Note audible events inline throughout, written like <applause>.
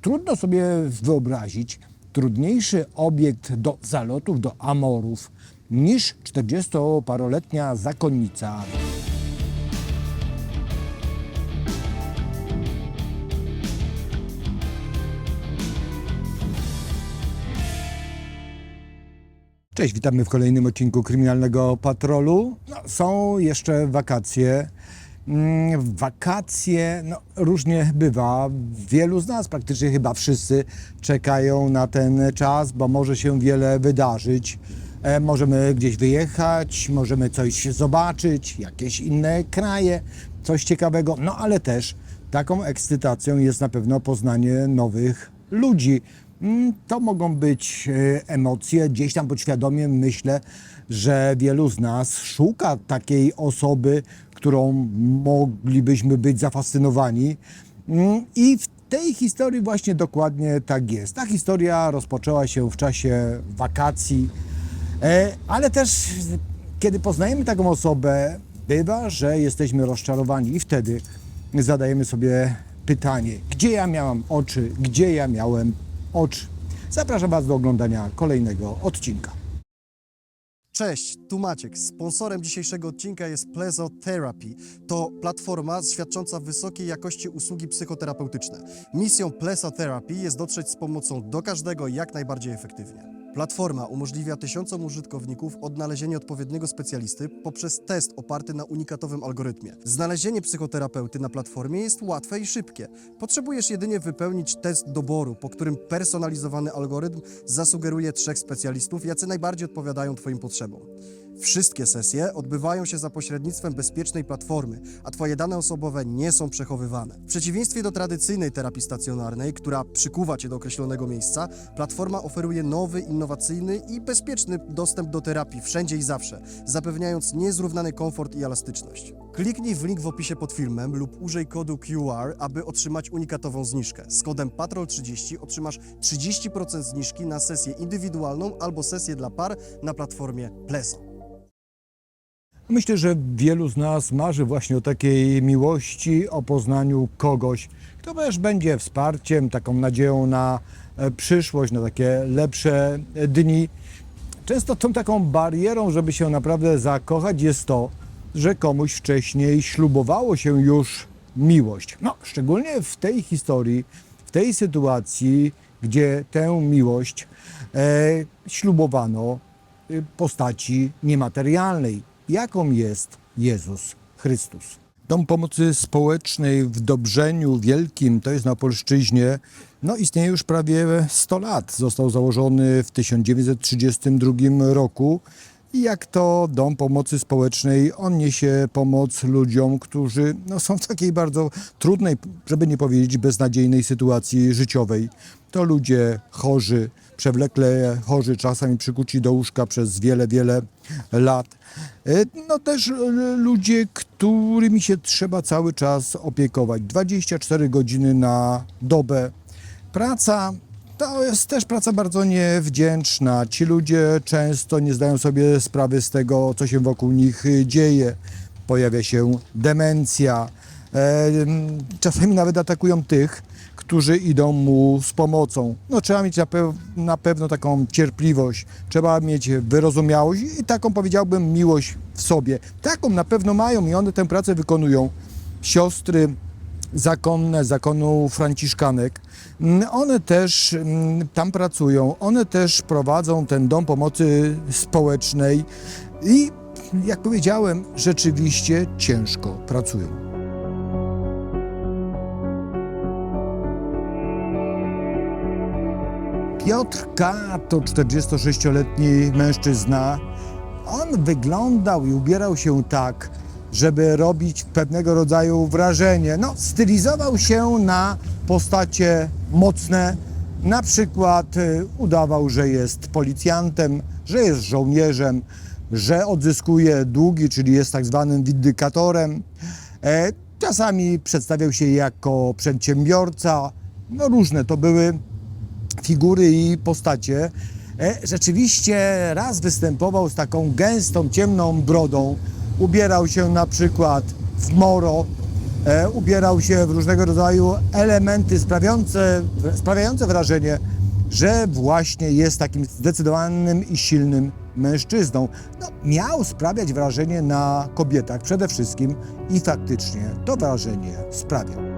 Trudno sobie wyobrazić trudniejszy obiekt do zalotów do Amorów niż 40-paroletnia zakonnica. Cześć, witamy w kolejnym odcinku Kryminalnego Patrolu. No, są jeszcze wakacje. Mm, Wakacje, no, różnie bywa. Wielu z nas, praktycznie chyba wszyscy, czekają na ten czas, bo może się wiele wydarzyć. E, możemy gdzieś wyjechać, możemy coś zobaczyć, jakieś inne kraje, coś ciekawego. No ale też taką ekscytacją jest na pewno poznanie nowych ludzi. Mm, To mogą być e, emocje, gdzieś tam podświadomie myślę, że wielu z nas szuka takiej osoby, którą moglibyśmy być zafascynowani. Mm, I w tej historii właśnie dokładnie tak jest. Ta historia rozpoczęła się w czasie wakacji, e, ale też kiedy poznajemy taką osobę, bywa, że jesteśmy rozczarowani i wtedy zadajemy sobie pytanie, gdzie ja miałam oczy, gdzie ja miałem oczy. Zapraszam Was do oglądania kolejnego odcinka. Cześć, tu Maciek. Sponsorem dzisiejszego odcinka jest Plezo Therapy. To platforma świadcząca wysokiej jakości usługi psychoterapeutyczne. Misją Plezo Therapy jest dotrzeć z pomocą do każdego jak najbardziej efektywnie. Platforma umożliwia tysiącom użytkowników odnalezienie odpowiedniego specjalisty poprzez test oparty na unikatowym algorytmie. Znalezienie psychoterapeuty na platformie jest łatwe i szybkie. Potrzebujesz jedynie wypełnić test doboru, po którym personalizowany algorytm zasugeruje trzech specjalistów, jacy najbardziej odpowiadają Twoim potrzebom. Wszystkie sesje odbywają się za pośrednictwem bezpiecznej platformy, a Twoje dane osobowe nie są przechowywane. W przeciwieństwie do tradycyjnej terapii stacjonarnej, która przykuwa Cię do określonego miejsca, platforma oferuje nowy, innowacyjny i bezpieczny dostęp do terapii wszędzie i zawsze, zapewniając niezrównany komfort i elastyczność. Kliknij w link w opisie pod filmem lub użyj kodu QR, aby otrzymać unikatową zniżkę. Z kodem PATROL30 otrzymasz 30% zniżki na sesję indywidualną albo sesję dla par na platformie Pleso. Myślę, że wielu z nas marzy właśnie o takiej miłości, o poznaniu kogoś, kto też będzie wsparciem, taką nadzieją na e, przyszłość, na takie lepsze e, dni. Często tą taką barierą, żeby się naprawdę zakochać, jest to, że komuś wcześniej ślubowało się już miłość. No, szczególnie w tej historii, w tej sytuacji, gdzie tę miłość e, ślubowano y, postaci niematerialnej, jaką jest Jezus Chrystus. Dom Pomocy Społecznej w Dobrzeniu Wielkim, to jest na Polszczyźnie, no istnieje już prawie 100 lat. Został założony w 1932 roku i jak to Dom Pomocy Społecznej, on niesie pomoc ludziom, którzy no, są w takiej bardzo trudnej, żeby nie powiedzieć beznadziejnej sytuacji życiowej. To ludzie chorzy, przewlekle chorzy, czasami przykuci do łóżka przez wiele, wiele lat. E, No też e, ludzie, którymi się trzeba cały czas opiekować. 24 godziny na dobę. Praca to jest też praca bardzo niewdzięczna. Ci ludzie często nie zdają sobie sprawy z tego, co się wokół nich dzieje. Pojawia się demencja. E, Czasami nawet atakują tych, którzy idą mu z pomocą. No, trzeba mieć na, na pewno taką cierpliwość, trzeba mieć wyrozumiałość i taką, powiedziałbym, miłość w sobie. Taką na pewno mają i one tę pracę wykonują. Siostry zakonne, zakonu franciszkanek, mm, one też mm, tam pracują, one też prowadzą ten dom pomocy społecznej i jak powiedziałem, rzeczywiście ciężko pracują. Piotr K. to 46-letni mężczyzna. On wyglądał i ubierał się tak, żeby robić pewnego rodzaju wrażenie. No, stylizował się na postacie mocne. Na przykład y, udawał, że jest policjantem, że jest żołnierzem, że odzyskuje długi, czyli jest tak zwanym windykatorem. E, Czasami przedstawiał się jako przedsiębiorca. No, różne to były figury i postacie. E, Rzeczywiście raz występował z taką gęstą, ciemną brodą. Ubierał się na przykład w moro. e, ubierał się w różnego rodzaju elementy sprawiające, sprawiające wrażenie, że właśnie jest takim zdecydowanym i silnym mężczyzną. No, miał sprawiać wrażenie na kobietach przede wszystkim i faktycznie to wrażenie sprawiał.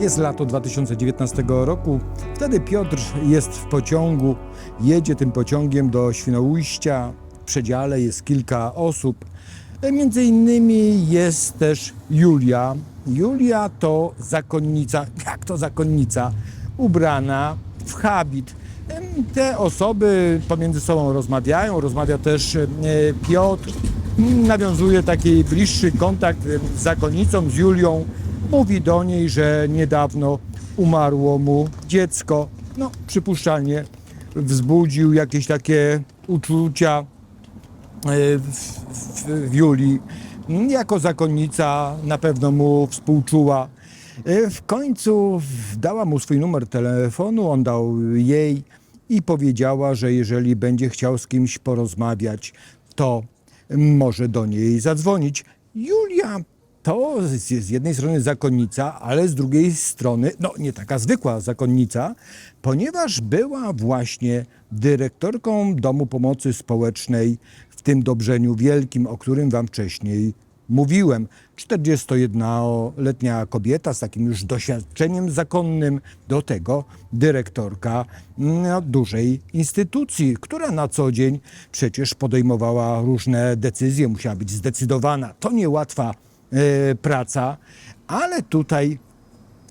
Jest lato 2019 roku. Wtedy Piotr jest w pociągu, jedzie tym pociągiem do Świnoujścia. W przedziale jest kilka osób. Między innymi jest też Julia. Julia to zakonnica, jak to zakonnica, ubrana w habit. Te osoby pomiędzy sobą rozmawiają, rozmawia też e, Piotr, nawiązuje taki bliższy kontakt e, z zakonnicą, z Julią. Mówi do niej, że niedawno umarło mu dziecko. No, przypuszczalnie wzbudził jakieś takie uczucia e, w, w, w Julii. Jako zakonnica na pewno mu współczuła. E, W końcu dała mu swój numer telefonu, on dał jej i powiedziała, że jeżeli będzie chciał z kimś porozmawiać, to może do niej zadzwonić. Julia to z z jednej strony zakonnica, ale z drugiej strony, no nie taka zwykła zakonnica, ponieważ była właśnie dyrektorką Domu Pomocy Społecznej w tym Dobrzeniu Wielkim, o którym wam wcześniej mówiłem. 41-letnia kobieta z takim już doświadczeniem zakonnym, do tego dyrektorka no, dużej instytucji, która na co dzień przecież podejmowała różne decyzje, musiała być zdecydowana. To niełatwa praca, ale tutaj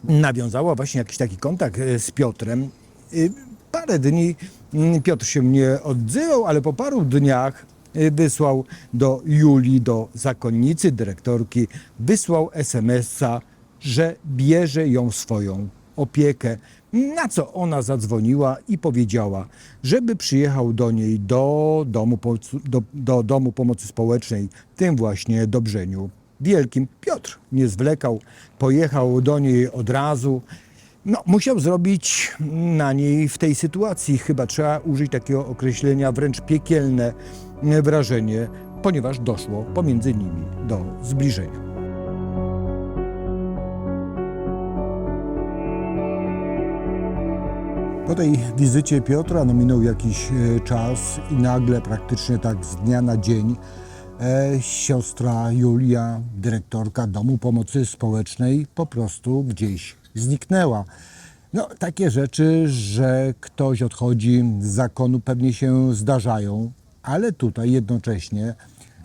nawiązała właśnie jakiś taki kontakt e, z Piotrem. Y, Parę dni mm, Piotr się nie odzywał, ale po paru dniach wysłał do Julii, do zakonnicy, dyrektorki, wysłał SMS-a, że bierze ją swoją opiekę. Na co ona zadzwoniła i powiedziała, żeby przyjechał do niej do domu, do, do domu pomocy społecznej, tym właśnie Dobrzeniu Wielkim. Piotr nie zwlekał, pojechał do niej od razu. No, musiał zrobić na niej w tej sytuacji, chyba trzeba użyć takiego określenia, wręcz piekielne wrażenie, ponieważ doszło pomiędzy nimi do zbliżenia. Po tej wizycie Piotra no, minął jakiś e, czas i nagle, praktycznie tak z dnia na dzień, siostra Julia, dyrektorka Domu Pomocy Społecznej, po prostu gdzieś zniknęła. No, takie rzeczy, że ktoś odchodzi z zakonu, pewnie się zdarzają, ale tutaj jednocześnie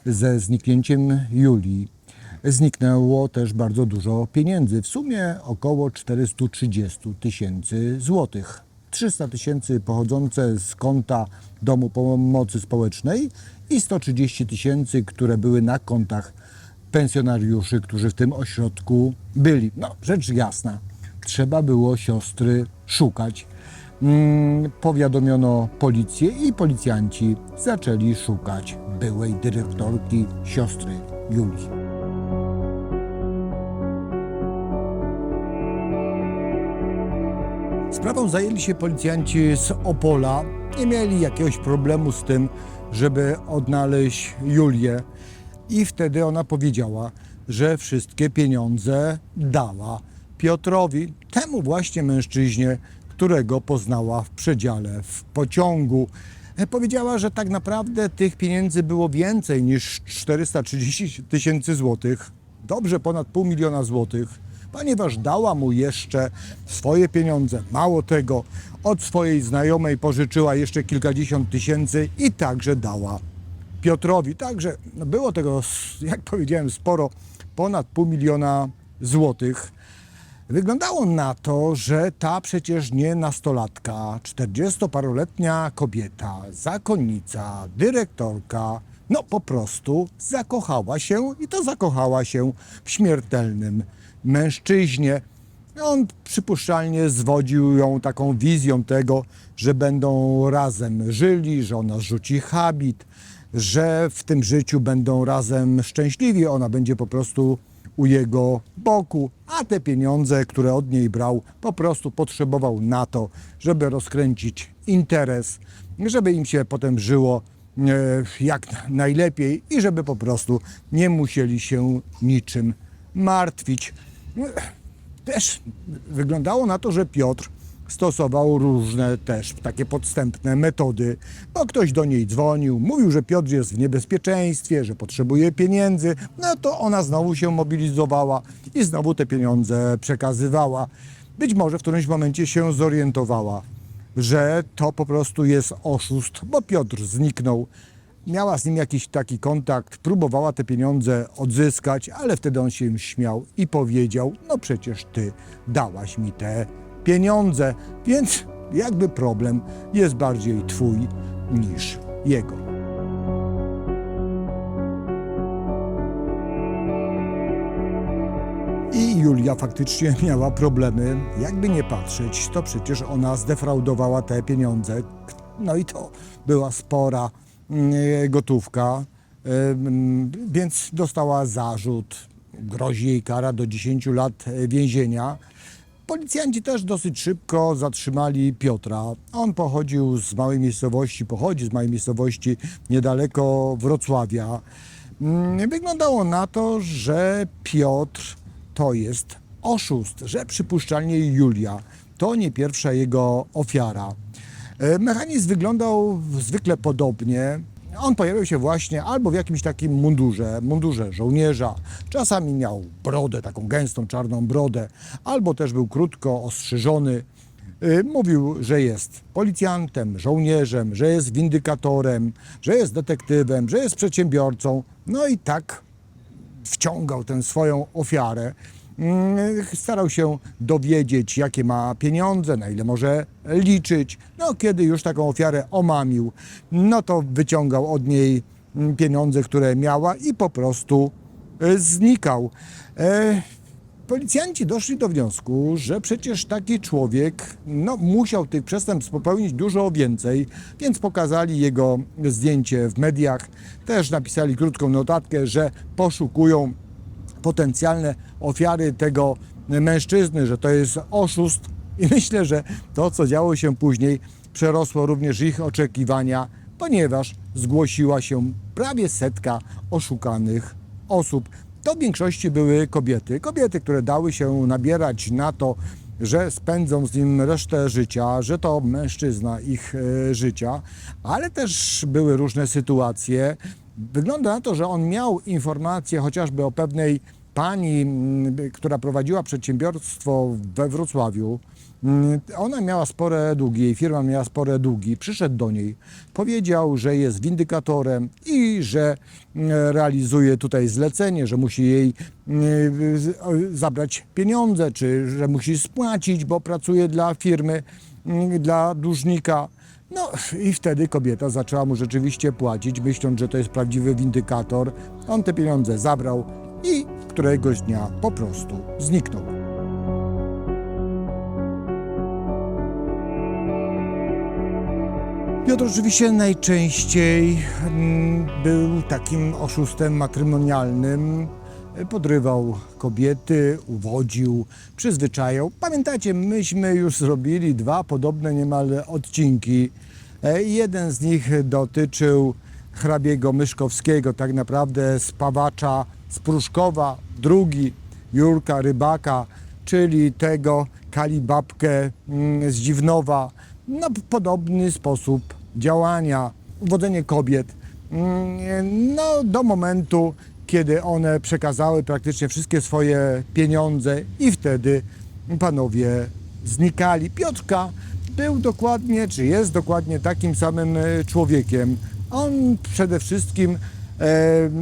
ze zniknięciem Julii zniknęło też bardzo dużo pieniędzy. W sumie około 430 tysięcy złotych. 300 tysięcy pochodzące z konta Domu Pomocy Społecznej i 130 tysięcy, które były na kontach pensjonariuszy, którzy w tym ośrodku byli. No, rzecz jasna, trzeba było siostry szukać. Mm, Powiadomiono policję i policjanci zaczęli szukać byłej dyrektorki siostry Julii. Sprawą zajęli się policjanci z Opola. Nie mieli jakiegoś problemu z tym, żeby odnaleźć Julię. I wtedy ona powiedziała, że wszystkie pieniądze dała Piotrowi, temu właśnie mężczyźnie, którego poznała w przedziale w pociągu. E, Powiedziała, że tak naprawdę tych pieniędzy było więcej niż 430 tysięcy złotych, dobrze ponad pół miliona złotych, ponieważ dała mu jeszcze swoje pieniądze. Mało tego, od swojej znajomej pożyczyła jeszcze kilkadziesiąt tysięcy i także dała Piotrowi. Także no, było tego, jak powiedziałem, sporo, ponad pół miliona złotych. Wyglądało na to, że ta przecież nie nastolatka, 40-paroletnia kobieta, zakonnica, dyrektorka, no po prostu zakochała się i to zakochała się w śmiertelnym mężczyźnie. On przypuszczalnie zwodził ją taką wizją tego, że będą razem żyli, że ona rzuci habit, że w tym życiu będą razem szczęśliwi. Ona będzie po prostu u jego boku, a te pieniądze, które od niej brał, po prostu potrzebował na to, żeby rozkręcić interes, żeby im się potem żyło jak najlepiej i żeby po prostu nie musieli się niczym martwić. Też wyglądało na to, że Piotr stosował różne też takie podstępne metody. Bo ktoś do niej dzwonił, mówił, że Piotr jest w niebezpieczeństwie, że potrzebuje pieniędzy, no to ona znowu się mobilizowała i znowu te pieniądze przekazywała. Być może w którymś momencie się zorientowała, że to po prostu jest oszust, bo Piotr zniknął. Miała z nim jakiś taki kontakt, próbowała te pieniądze odzyskać, ale wtedy on się śmiał i powiedział: No przecież ty dałaś mi te pieniądze, więc jakby problem jest bardziej twój niż jego. I Julia faktycznie <laughs> miała problemy. Jakby nie patrzeć, to przecież ona zdefraudowała te pieniądze. No i to była spora gotówka, Ym, więc dostała zarzut. Grozi jej kara do 10 lat e, więzienia. Policjanci też dosyć szybko zatrzymali Piotra. On pochodził z małej miejscowości, pochodzi z małej miejscowości niedaleko Wrocławia. Mm, Wyglądało na to, że Piotr to jest oszust, że przypuszczalnie Julia to nie pierwsza jego ofiara. E, Mechanizm wyglądał zwykle podobnie. On pojawiał się właśnie albo w jakimś takim mundurze, mundurze żołnierza. Czasami miał brodę, taką gęstą czarną brodę, albo też był krótko ostrzyżony. Y, Mówił, że jest policjantem, żołnierzem, że jest windykatorem, że jest detektywem, że jest przedsiębiorcą. No i tak wciągał tę swoją ofiarę. Mm, Starał się dowiedzieć, jakie ma pieniądze, na ile może liczyć. No, kiedy już taką ofiarę omamił, no to wyciągał od niej mm, pieniądze, które miała i po prostu e, znikał. E, Policjanci doszli do wniosku, że przecież taki człowiek no, musiał tych przestępstw popełnić dużo więcej, więc pokazali jego zdjęcie w mediach. Też napisali krótką notatkę, że poszukują potencjalne ofiary tego mężczyzny, że to jest oszust. I myślę, że to, co działo się później, przerosło również ich oczekiwania, ponieważ zgłosiła się prawie setka oszukanych osób. To w większości były kobiety. Kobiety, które dały się nabierać na to, że spędzą z nim resztę życia, że to mężczyzna ich e, życia, ale też były różne sytuacje. Wygląda na to, że on miał informacje chociażby o pewnej pani, m, która prowadziła przedsiębiorstwo we Wrocławiu. Mm, Ona miała spore długi, jej firma miała spore długi. Przyszedł do niej, powiedział, że jest windykatorem i że mm, realizuje tutaj zlecenie, że musi jej mm, zabrać pieniądze, czy że musi spłacić, bo pracuje dla firmy, mm, dla dłużnika. No i wtedy kobieta zaczęła mu rzeczywiście płacić, myśląc, że to jest prawdziwy windykator. On te pieniądze zabrał i któregoś dnia po prostu zniknął. Piotr oczywiście najczęściej mm, był takim oszustem matrymonialnym. Podrywał kobiety, uwodził, przyzwyczajał. Pamiętacie, myśmy już zrobili dwa podobne niemal odcinki. E, Jeden z nich dotyczył hrabiego Myszkowskiego, tak naprawdę spawacza z Pruszkowa, drugi Jurka Rybaka, czyli tego Kalibabkę mm, z Dziwnowa. No, podobny sposób działania, uwodzenie kobiet. Mm, No, do momentu, kiedy one przekazały praktycznie wszystkie swoje pieniądze i wtedy panowie znikali. Piotrka był dokładnie, czy jest dokładnie takim samym e, człowiekiem. On przede wszystkim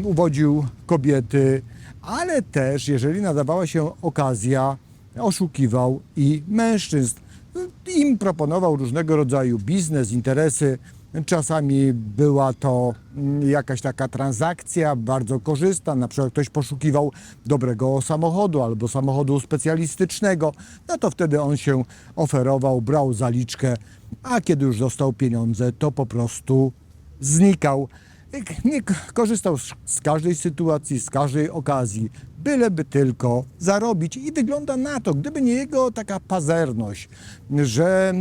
uwodził kobiety, ale też, jeżeli nadawała się okazja, oszukiwał i mężczyzn. Im proponował różnego rodzaju biznes, interesy. Czasami była to mm, jakaś taka transakcja bardzo korzystna, na przykład ktoś poszukiwał dobrego samochodu albo samochodu specjalistycznego, no to wtedy on się oferował, brał zaliczkę, a kiedy już dostał pieniądze, to po prostu znikał. Nie korzystał z, z każdej sytuacji, z każdej okazji, byleby tylko zarobić. I wygląda na to, gdyby nie jego taka pazerność, że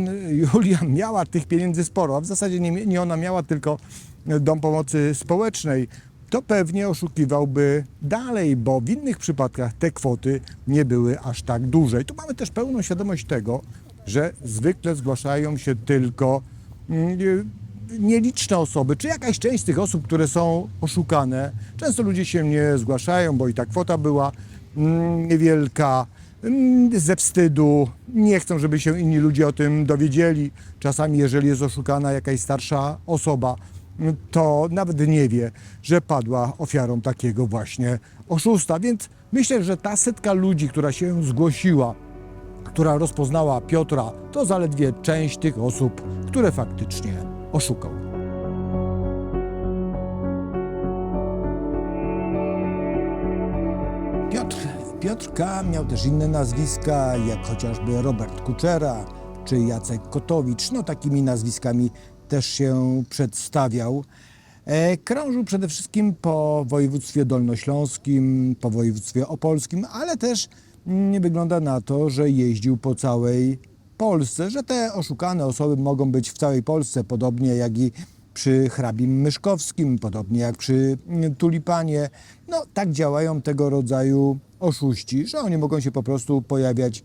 Julia miała tych pieniędzy sporo, a w zasadzie nie, nie ona miała, tylko dom pomocy społecznej, to pewnie oszukiwałby dalej, bo w innych przypadkach te kwoty nie były aż tak duże. I tu mamy też pełną świadomość tego, że zwykle zgłaszają się tylko mm, nieliczne osoby, czy jakaś część tych osób, które są oszukane. Często ludzie się nie zgłaszają, bo i ta kwota była mm, niewielka, mm, ze wstydu, nie chcą, żeby się inni ludzie o tym dowiedzieli. Czasami, jeżeli jest oszukana jakaś starsza osoba, mm, to nawet nie wie, że padła ofiarą takiego właśnie oszusta. Więc myślę, że ta setka ludzi, która się zgłosiła, która rozpoznała Piotra, to zaledwie część tych osób, które faktycznie oszukał. Piotr, Piotr K. miał też inne nazwiska, jak chociażby Robert Kuczera czy Jacek Kotowicz. No takimi nazwiskami też się przedstawiał. E, krążył przede wszystkim po województwie dolnośląskim, po województwie opolskim, ale też nie wygląda na to, że jeździł po całej Polsce, że te oszukane osoby mogą być w całej Polsce, podobnie jak i przy hrabim Myszkowskim, podobnie jak przy mm, Tulipanie. No tak działają tego rodzaju oszuści, że oni mogą się po prostu pojawiać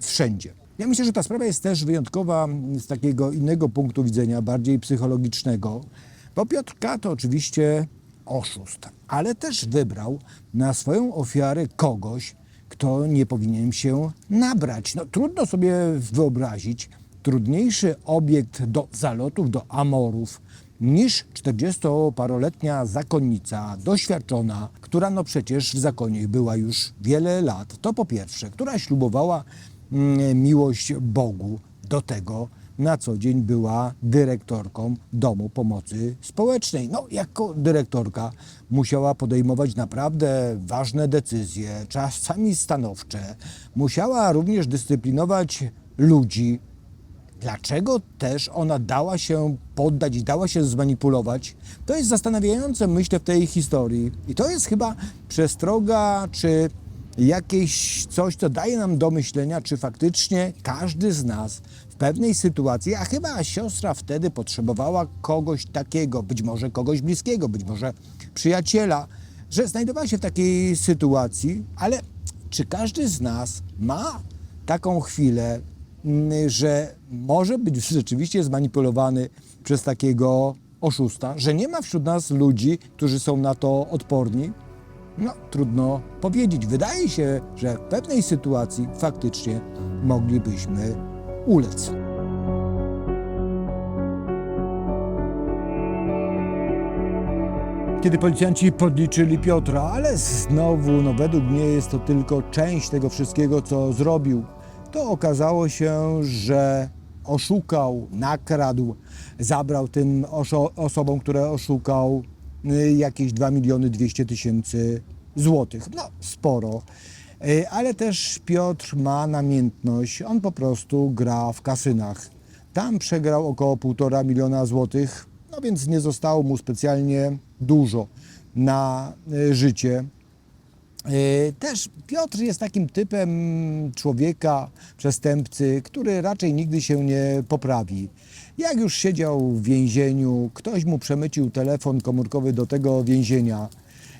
wszędzie. Ja myślę, że ta sprawa jest też wyjątkowa z takiego innego punktu widzenia, bardziej psychologicznego, bo Piotr K. to oczywiście oszust, ale też wybrał na swoją ofiarę kogoś, kto nie powinien się nabrać. No, trudno sobie wyobrazić trudniejszy obiekt do zalotów, do amorów niż 40-paroletnia zakonnica, doświadczona, która no przecież w zakonie była już wiele lat. To po pierwsze, która ślubowała mm, miłość Bogu do tego, na co dzień była dyrektorką Domu Pomocy Społecznej. No, jako dyrektorka musiała podejmować naprawdę ważne decyzje, czasami stanowcze. Musiała również dyscyplinować ludzi. Dlaczego też ona dała się poddać i dała się zmanipulować? To jest zastanawiające, myślę, w tej historii. I to jest chyba przestroga, czy jakieś coś, co daje nam do myślenia, czy faktycznie każdy z nas w pewnej sytuacji, a chyba siostra wtedy potrzebowała kogoś takiego, być może kogoś bliskiego, być może przyjaciela, że znajdowała się w takiej sytuacji, ale czy każdy z nas ma taką chwilę, mm, że może być rzeczywiście zmanipulowany przez takiego oszusta, że nie ma wśród nas ludzi, którzy są na to odporni? No, trudno powiedzieć. Wydaje się, że w pewnej sytuacji faktycznie moglibyśmy ulec. Kiedy policjanci podliczyli Piotra, ale znowu, no według mnie jest to tylko część tego wszystkiego, co zrobił, to okazało się, że oszukał, nakradł, zabrał tym oszo- osobom, które oszukał, jakieś 2 miliony 200 tysięcy złotych. No, sporo. Y, Ale też Piotr ma namiętność, on po prostu gra w kasynach. Tam przegrał około 1,5 miliona złotych, no więc nie zostało mu specjalnie dużo na y, życie. E, Też Piotr jest takim typem człowieka, przestępcy, który raczej nigdy się nie poprawi. Jak już siedział w więzieniu, ktoś mu przemycił telefon komórkowy do tego więzienia.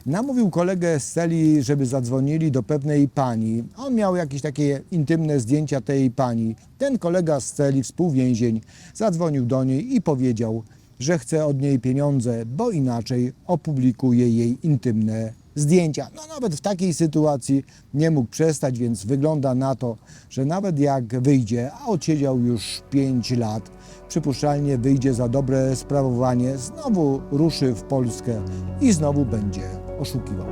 Namówił kolegę z celi, żeby zadzwonili do pewnej pani. On miał jakieś takie intymne zdjęcia tej pani. Ten kolega z celi, współwięzień, zadzwonił do niej i powiedział, że chce od niej pieniądze, bo inaczej opublikuje jej intymne zdjęcia. No nawet w takiej sytuacji nie mógł przestać, więc wygląda na to, że nawet jak wyjdzie, a odsiedział już 5 lat, przypuszczalnie wyjdzie za dobre sprawowanie, znowu ruszy w Polskę i znowu będzie oszukiwał.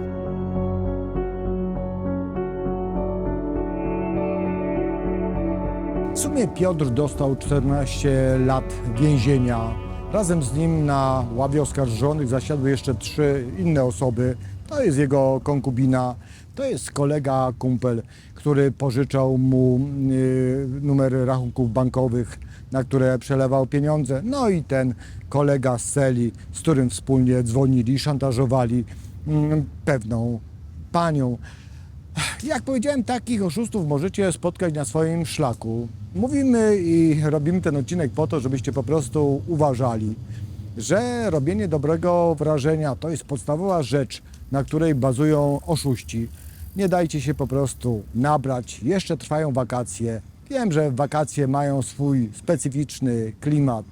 W sumie Piotr dostał 14 lat więzienia. Razem z nim na ławie oskarżonych zasiadły jeszcze trzy inne osoby. To jest jego konkubina, to jest kolega, kumpel, który pożyczał mu y, numery rachunków bankowych, na które przelewał pieniądze. No i ten kolega z celi, z którym wspólnie dzwonili, szantażowali mm, pewną panią. Jak powiedziałem, takich oszustów możecie spotkać na swoim szlaku. Mówimy i robimy ten odcinek po to, żebyście po prostu uważali. że robienie dobrego wrażenia to jest podstawowa rzecz, na której bazują oszuści. Nie dajcie się po prostu nabrać. Jeszcze trwają wakacje. Wiem, że wakacje mają swój specyficzny klimat,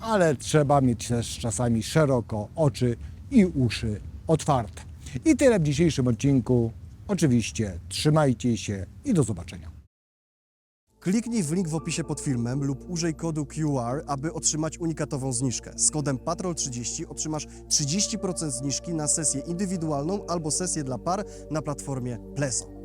ale trzeba mieć też czasami szeroko oczy i uszy otwarte. I tyle w dzisiejszym odcinku. Oczywiście trzymajcie się i do zobaczenia. Kliknij w link w opisie pod filmem lub użyj kodu QR, aby otrzymać unikatową zniżkę. Z kodem PATROL30 otrzymasz 30% zniżki na sesję indywidualną albo sesję dla par na platformie Pleso.